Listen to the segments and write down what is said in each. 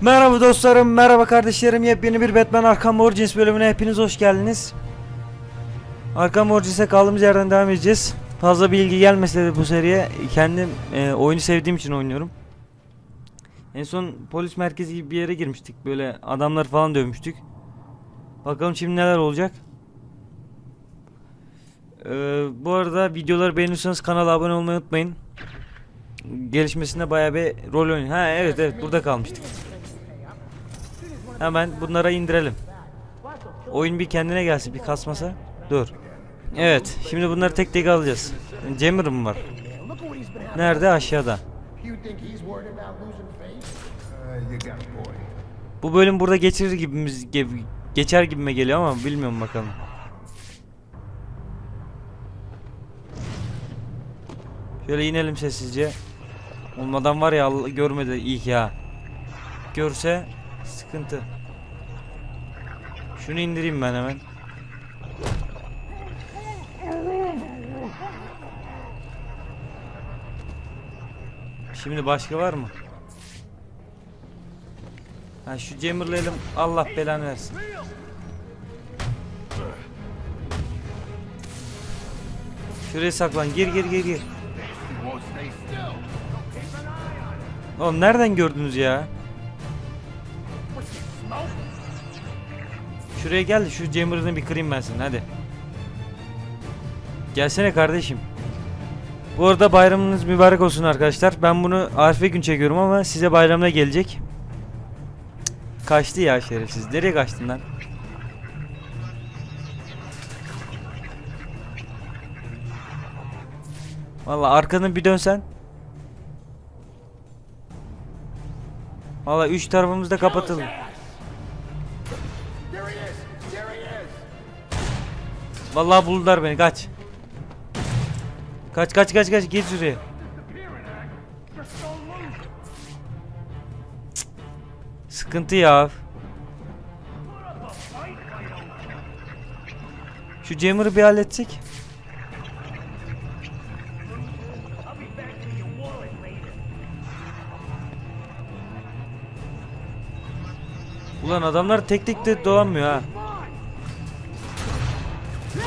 Merhaba dostlarım, merhaba kardeşlerim. Yepyeni bir Batman Arkham Origins bölümüne hepiniz hoş geldiniz. Arkham Origins'e kaldığımız yerden devam edeceğiz. Fazla bilgi gelmese de bu seriye kendim e, oyunu sevdiğim için oynuyorum. En son polis merkezi gibi bir yere girmiştik. Böyle adamlar falan dövmüştük. Bakalım şimdi neler olacak. Ee, bu arada videoları beğeniyorsanız kanala abone olmayı unutmayın. Gelişmesinde bayağı bir rol oynuyor. Ha evet evet burada kalmıştık. Hemen bunlara indirelim. Oyun bir kendine gelsin bir kasmasa. Dur. Evet şimdi bunları tek tek alacağız. Jammer'ım var. Nerede? Aşağıda. Bu bölüm burada geçirir gibimiz ge- geçer gibime geliyor ama bilmiyorum bakalım. Şöyle inelim sessizce. Olmadan var ya görmedi iyi ki ya. Görse sıkıntı. Şunu indireyim ben hemen. Şimdi başka var mı? Ha şu Jammer'layalım. Allah belanı versin. Şuraya saklan. Gir gir gir gir. Oğlum nereden gördünüz ya? Şuraya gel şu Jammer'ını bir kırayım ben senin hadi. Gelsene kardeşim. Bu arada bayramınız mübarek olsun arkadaşlar. Ben bunu Arife gün çekiyorum ama size bayramda gelecek. Kaçtı ya şerefsiz. Nereye kaçtın lan? Valla arkanı bir dönsen. Valla üç tarafımız da kapatıldı. Vallahi buldular beni kaç. Kaç kaç kaç kaç geç şuraya. Sıkıntı ya. Şu Jammer'ı bir halletsek. Ulan adamlar tek tek de dolanmıyor ha.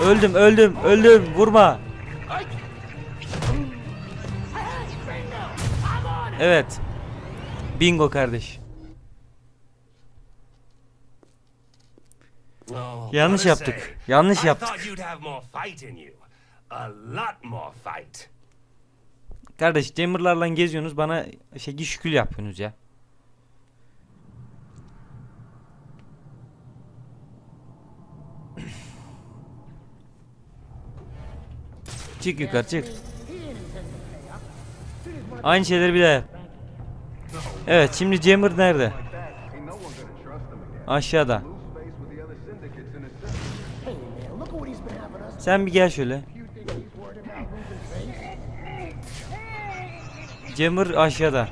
Öldüm öldüm öldüm vurma. Evet. Bingo kardeş. Yanlış yaptık. Yanlış yaptık. Kardeş Jammer'larla geziyorsunuz bana şey şükül yapıyorsunuz ya. Çık yukarı çık. Aynı şeyleri bir daha. Evet şimdi Jammer nerede? Aşağıda. Sen bir gel şöyle. Jammer aşağıda.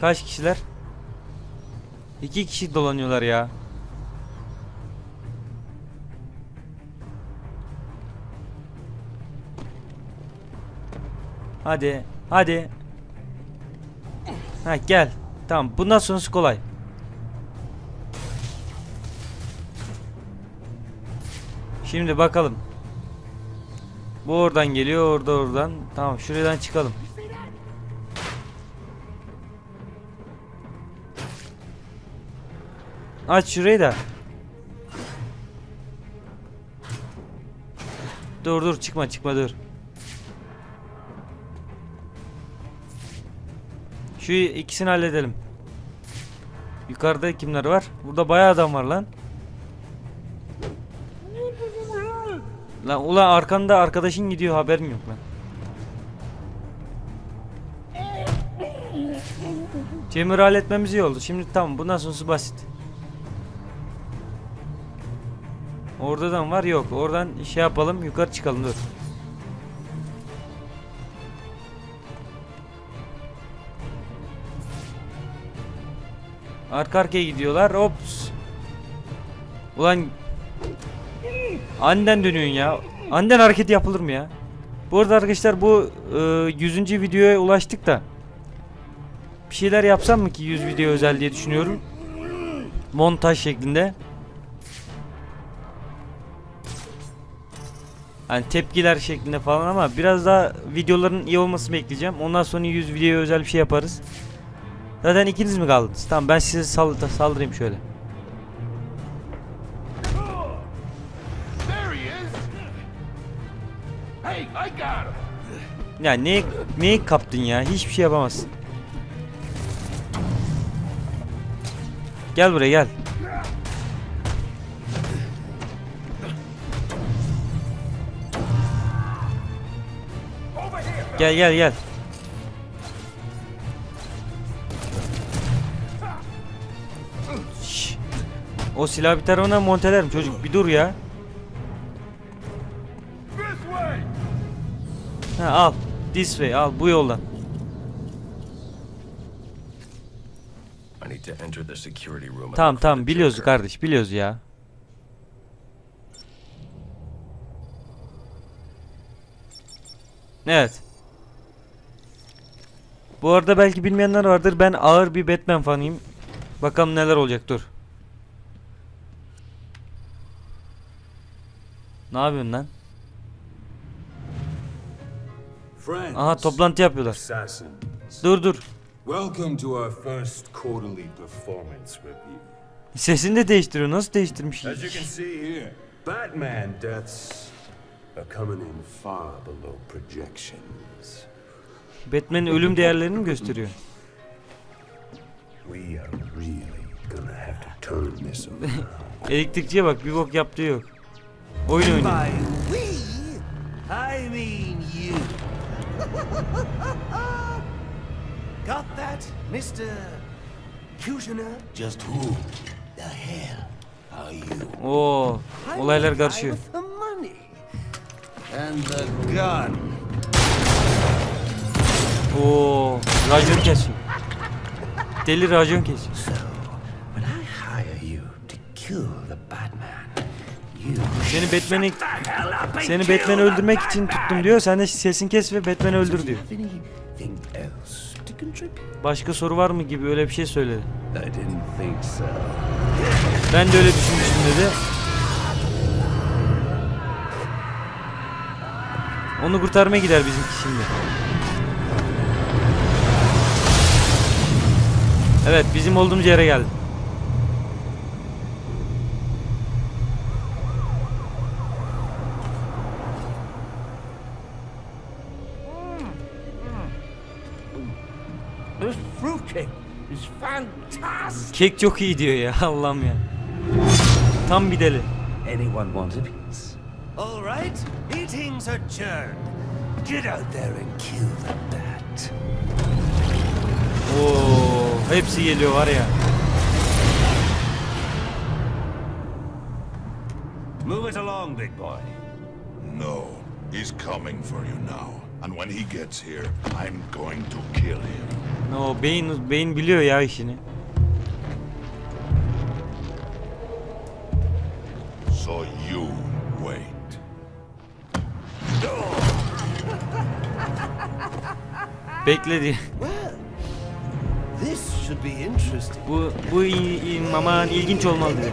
Kaç kişiler? İki kişi dolanıyorlar ya. Hadi, hadi. Ha gel. Tamam, bundan sonrası kolay. Şimdi bakalım. Bu oradan geliyor, orada oradan. Tamam, şuradan çıkalım. Aç şurayı da. Dur dur çıkma çıkma dur. Şu ikisini halledelim. Yukarıda kimler var? Burada bayağı adam var lan. Lan ulan arkanda arkadaşın gidiyor haberin yok lan. Cemir halletmemiz iyi oldu. Şimdi tamam bundan sonrası basit. Oradan var yok. Oradan şey yapalım yukarı çıkalım dur. Arka arkaya gidiyorlar. Ops. Ulan Anden dönüyorsun ya. Anden hareket yapılır mı ya? Bu arada arkadaşlar bu e, 100. videoya ulaştık da bir şeyler yapsam mı ki 100 video özel diye düşünüyorum. Montaj şeklinde. Hani tepkiler şeklinde falan ama biraz daha videoların iyi olmasını bekleyeceğim. Ondan sonra 100 videoya özel bir şey yaparız. Zaten ikiniz mi kaldınız? Tamam ben size sal saldırayım şöyle. Ya neyi, neyi kaptın ya? Hiçbir şey yapamazsın. Gel buraya gel. Gel gel gel. Şşş. O silah bir tarafına montelerim çocuk bir dur ya. Ha, al. This way al bu yoldan. Tamam tamam biliyoruz kardeş biliyoruz ya. Evet. Bu arada belki bilmeyenler vardır. Ben ağır bir Batman fanıyım. Bakalım neler olacak dur. Ne yapıyorsun lan? Aha toplantı yapıyorlar. Dur dur. Welcome to our first quarterly performance review. Sesini de değiştiriyor. Nasıl değiştirmiş? As you can see here, Batman deaths are coming in far below projections. Batman'in ölüm değerlerini mi gösteriyor? Elektrikçiye bak bir bok yaptığı yok. Oyun oynuyor. By we, I mean you. Got that, Mr. Kushner? Just who the hell are you? Oo, olaylar karışıyor. And the gun. Oo, racon kesiyor. Deli racon kesiyor. So, when I hire you to kill the Batman, you Seni Batman'i seni Batman'i öldürmek için tuttum diyor. Sen de sesini kes ve Batman'i öldür diyor. have anything else to contribute? Başka soru var mı gibi öyle bir şey söyledi. I didn't think so. Ben de öyle düşünmüştüm dedi. Onu kurtarmaya gider bizimki şimdi. Evet bizim olduğumuz yere geldi. Kek çok iyi diyor ya Allah'ım ya. Tam bir deli. Anyone want a piece? All right, meetings adjourned. Get out there and kill the bat. Oo, hepsi geliyor var ya. Move it along, big boy. No, he's coming for you now. And when he gets here, I'm going to kill him. O beyin beyin biliyor ya işini. So you wait. Bekle diye. Bu bu i- i- aman ilginç olmalı dedi.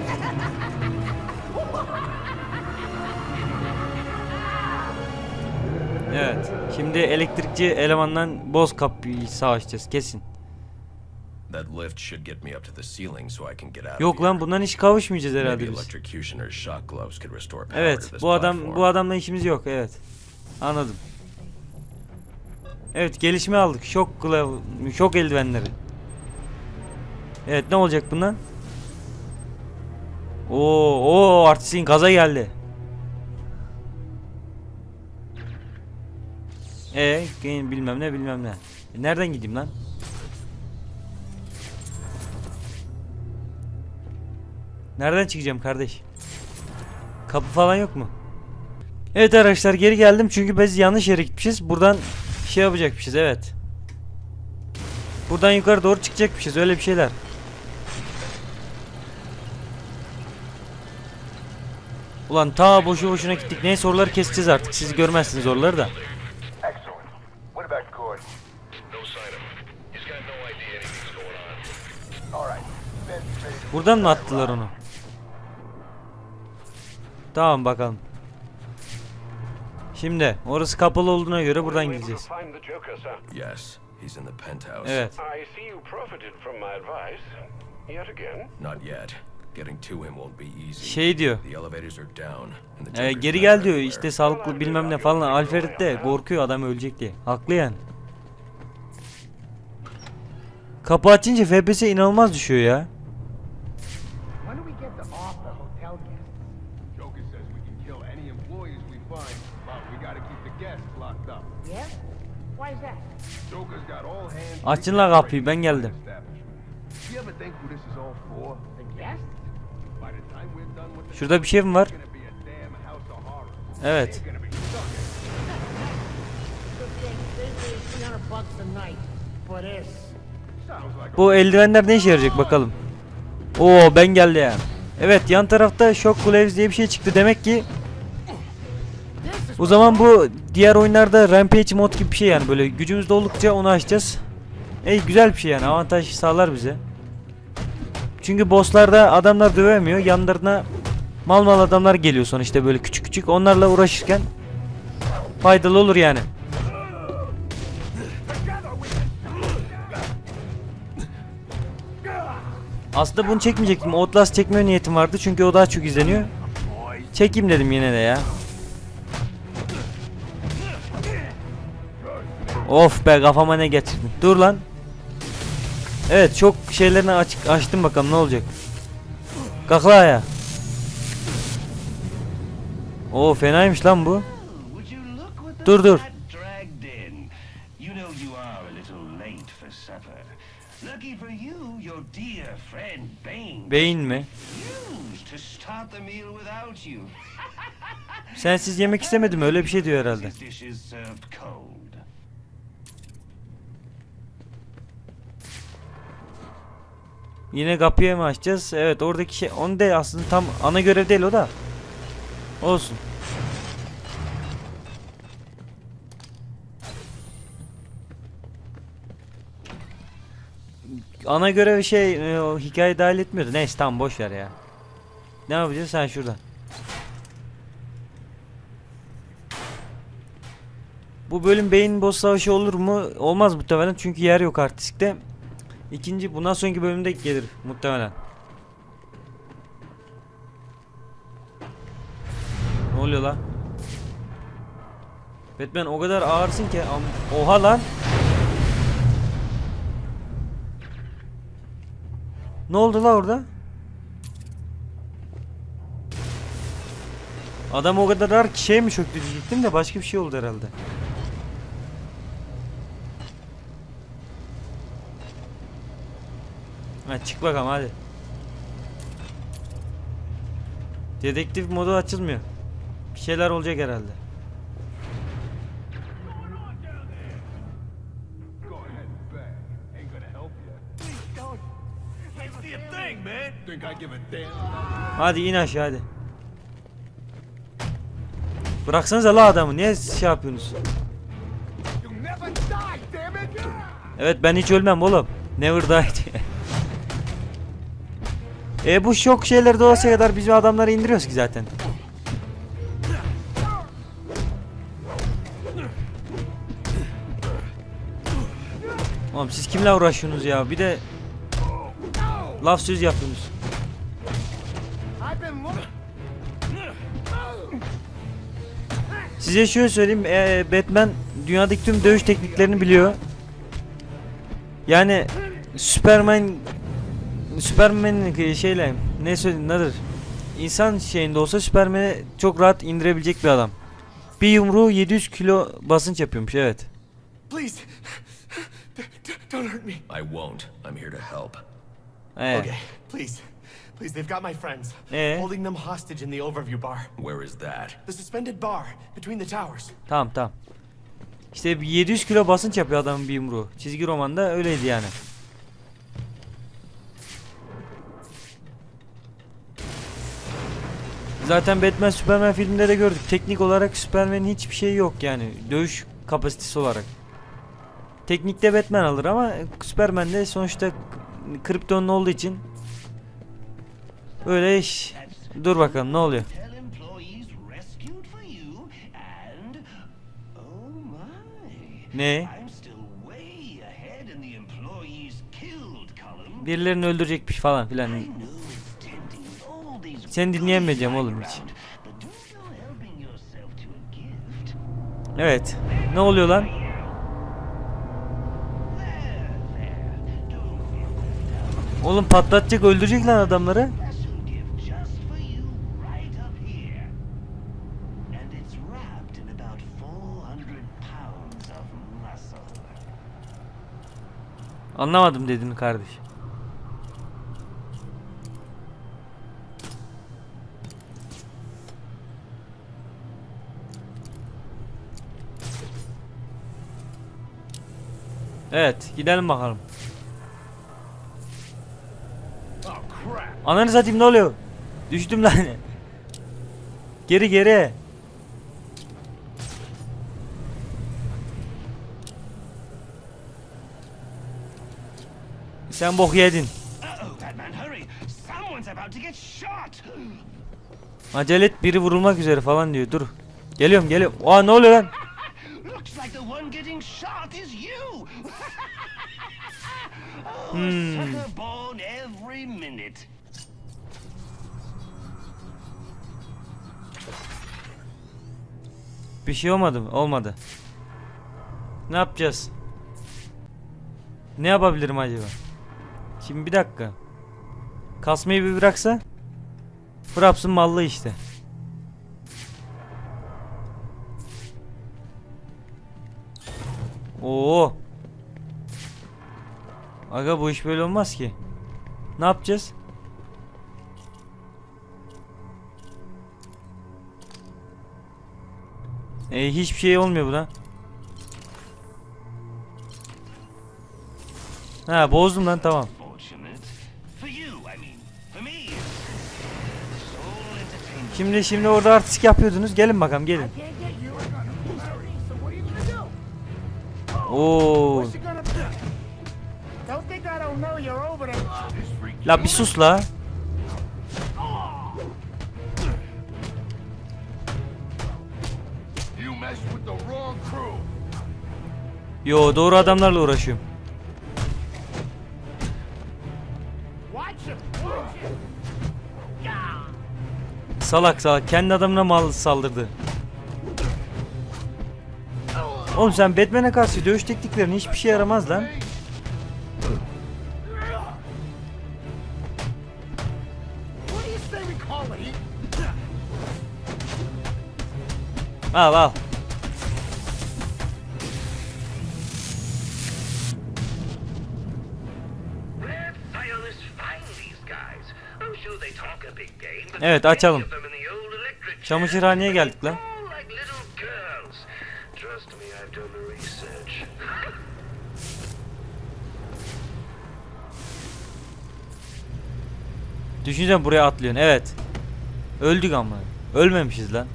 Evet. Şimdi elektrikçi elemandan boz kapıyı savaşacağız kesin. That lift should get me up to the ceiling so I can get out. Yok of lan here. bundan hiç kavuşmayacağız Maybe herhalde biz. electrocutioner's shock gloves could restore power to Evet, this bu adam platform. bu adamla işimiz yok. Evet. Anladım. Evet, gelişme aldık. Şok glove, şok eldivenleri. Evet, ne olacak bundan? Oo, oo artistin gaza geldi. E, bilmem ne bilmem ne. E, nereden gideyim lan? Nereden çıkacağım kardeş? Kapı falan yok mu? Evet arkadaşlar geri geldim çünkü biz yanlış yere gitmişiz. Buradan şey yapacakmışız evet. Buradan yukarı doğru çıkacakmışız öyle bir şeyler. Ulan ta boşu boşuna gittik. Neyse oraları keseceğiz artık. Siz görmezsiniz oraları da. Buradan mı attılar onu? Tamam bakalım. Şimdi orası kapalı olduğuna göre buradan gideceğiz. Yes, he's in the penthouse. Evet. I see you profited from my advice. Yet again. Not yet. Şey diyor. E, geri gel diyor işte sağlıklı bilmem ne falan. Alfred de korkuyor adam ölecek diye. Haklı yani. Kapı açınca FPS inanılmaz düşüyor ya. When do we get the night for this. Sounds like a Bu eldivenler ne işe yarayacak bakalım. Oo ben geldi ya. Evet yan tarafta Shock Gloves diye bir şey çıktı demek ki o zaman bu diğer oyunlarda Rampage mod gibi bir şey yani böyle gücümüz oldukça onu açacağız. Ey güzel bir şey yani avantaj sağlar bize. Çünkü bosslarda adamlar dövemiyor yanlarına mal mal adamlar geliyor sonuçta böyle küçük küçük onlarla uğraşırken faydalı olur yani. Aslında bunu çekmeyecektim. Outlast çekme niyetim vardı çünkü o daha çok izleniyor. Çekeyim dedim yine de ya. Of be kafama ne getirdin. Dur lan. Evet çok şeylerini açık açtım bakalım ne olacak. Kalk la ya. Oo fenaymış lan bu. Dur dur. Beyin mi? Sensiz yemek istemedim öyle bir şey diyor herhalde. Yine kapıyı mı açacağız? Evet oradaki şey onu da aslında tam ana görev değil o da. Olsun. Ana görev şey e, o hikaye dahil etmiyordu. Neyse tamam boş ver ya. Ne yapacağız sen şuradan. Bu bölüm beyin boss savaşı olur mu? Olmaz muhtemelen çünkü yer yok artistikte. İkinci bundan sonraki bölümde gelir muhtemelen. Oluyor lan? Batman o kadar ağırsın ki oha lan. Ne oldu la orada? Adam o kadar ağır ki şey mi çöktü diyecektim de başka bir şey oldu herhalde. Ha çık bakalım hadi. Dedektif modu açılmıyor. Bir şeyler olacak herhalde. Hadi in aşağı hadi. Bıraksanıza la adamı. Niye şey yapıyorsunuz? Evet ben hiç ölmem oğlum. Never die diye. E bu şok şeyleri de olsa kadar bizim adamları indiriyoruz ki zaten. Oğlum siz kimle uğraşıyorsunuz ya? Bir de laf söz yapıyorsunuz. Size şöyle söyleyeyim, eee, Batman dünyadaki tüm dövüş tekniklerini biliyor. Yani Superman Superman'in şeyle ne söyleyeyim nedir? İnsan şeyinde olsa Superman'i çok rahat indirebilecek bir adam. Bir yumruğu 700 kilo basınç yapıyormuş evet. Please, don't hurt me. I won't. I'm here to help. Evet. Okay, please. Please, they've got my friends. Eh? Holding them hostage in the overview bar. Where is that? The suspended bar between the towers. Tamam tamam. İşte bir 700 kilo basınç yapıyor adamın bir yumruğu. Çizgi romanda öyleydi yani. Zaten Batman Superman filminde de gördük. Teknik olarak Superman'in hiçbir şeyi yok yani. Dövüş kapasitesi olarak. Teknikte Batman alır ama Superman de sonuçta Krypton'un olduğu için Böyle iş. Dur bakalım ne oluyor. Oh. Ne? Birilerini öldürecekmiş falan filan. Seni dinleyemeyeceğim oğlum hiç. Evet. Ne oluyor lan? Oğlum patlatacak öldürecek lan adamları. special gift just for you right up here. And it's wrapped in about 400 pounds of muscle. Anlamadım dedin kardeş. Evet, gidelim bakalım. Ananı satayım ne oluyor? Düştüm lan. Geri geri. Sen bok yedin. Acele et biri vurulmak üzere falan diyor. Dur. Geliyorum geliyorum. Aa ne oluyor lan? Looks Bir şey olmadı mı? Olmadı. Ne yapacağız? Ne yapabilirim acaba? Şimdi bir dakika. Kasmayı bir bıraksa? Fraps'ın mallı işte. Oo. Aga bu iş böyle olmaz ki. Ne yapacağız? E, hiçbir şey olmuyor buna. Ha bozdum lan tamam. Şimdi şimdi orada artistik yapıyordunuz. Gelin bakalım gelin. Can't get you. We're gonna Yo doğru adamlarla uğraşıyorum. Salak salak kendi adamına mal saldırdı. Oğlum sen Batman'e karşı dövüş tekniklerin hiçbir şey yaramaz lan. Al al. Evet, açalım. Çamaşırhaneye geldik lan. Düşünsene buraya atlıyorsun. Evet. Öldük ama. Ölmemişiz lan.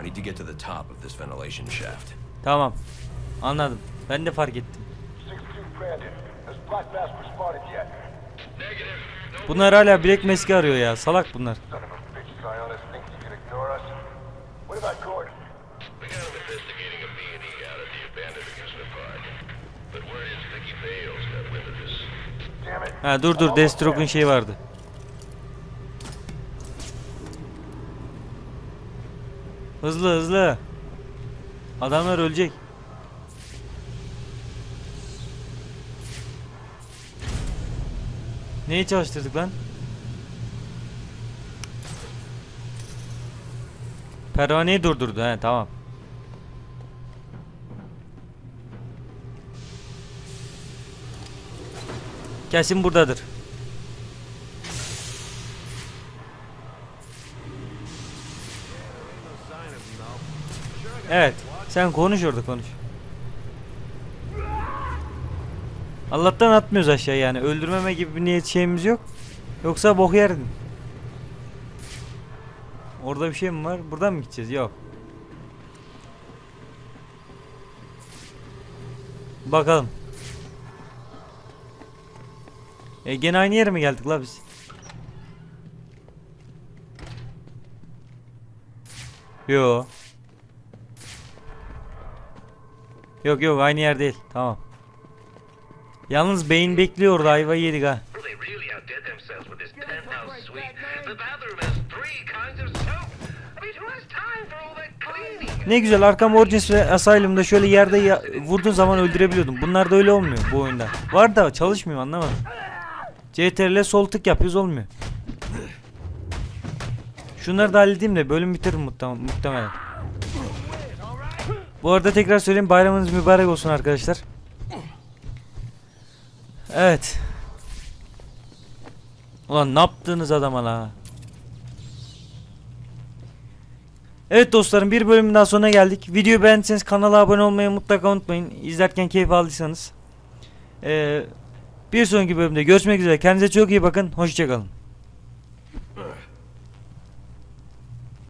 I need to get to the top of this ventilation shaft. Tamam. Anladım. Ben de fark ettim. 6-2 Brandon. Has Black Mask responded yet? Bunlar hala Black Mask'i arıyor ya. Salak bunlar. Ha dur dur Deathstroke'un şeyi vardı. Hızlı hızlı. Adamlar ölecek. Neyi çalıştırdık lan? Pervaneyi durdurdu he tamam. Kesin buradadır. Evet. Sen konuş orada konuş. Allah'tan atmıyoruz aşağı yani. Öldürmeme gibi bir niyet şeyimiz yok. Yoksa bok yerdin. Orada bir şey mi var? Buradan mı gideceğiz? Yok. Bakalım. E gene aynı yere mi geldik la biz? Yo. Yok yok aynı yer değil. Tamam. Yalnız beyin bekliyor orada ayvayı yedik ha. Ne güzel Arkham Origins ve Asylum'da şöyle yerde ya- vurduğun zaman öldürebiliyordum. Bunlar da öyle olmuyor bu oyunda. Var da çalışmıyor anlamadım. CTRL sol tık yapıyoruz olmuyor. Şunları da halledeyim de bölüm bitirir muhtem- muhtemelen. Bu arada tekrar söyleyeyim bayramınız mübarek olsun arkadaşlar. Evet. Ulan ne yaptınız adama la? Evet dostlarım bir bölümün daha sonuna geldik. Videoyu beğendiyseniz kanala abone olmayı mutlaka unutmayın. İzlerken keyif aldıysanız. Ee, bir sonraki bölümde görüşmek üzere. Kendinize çok iyi bakın. Hoşçakalın.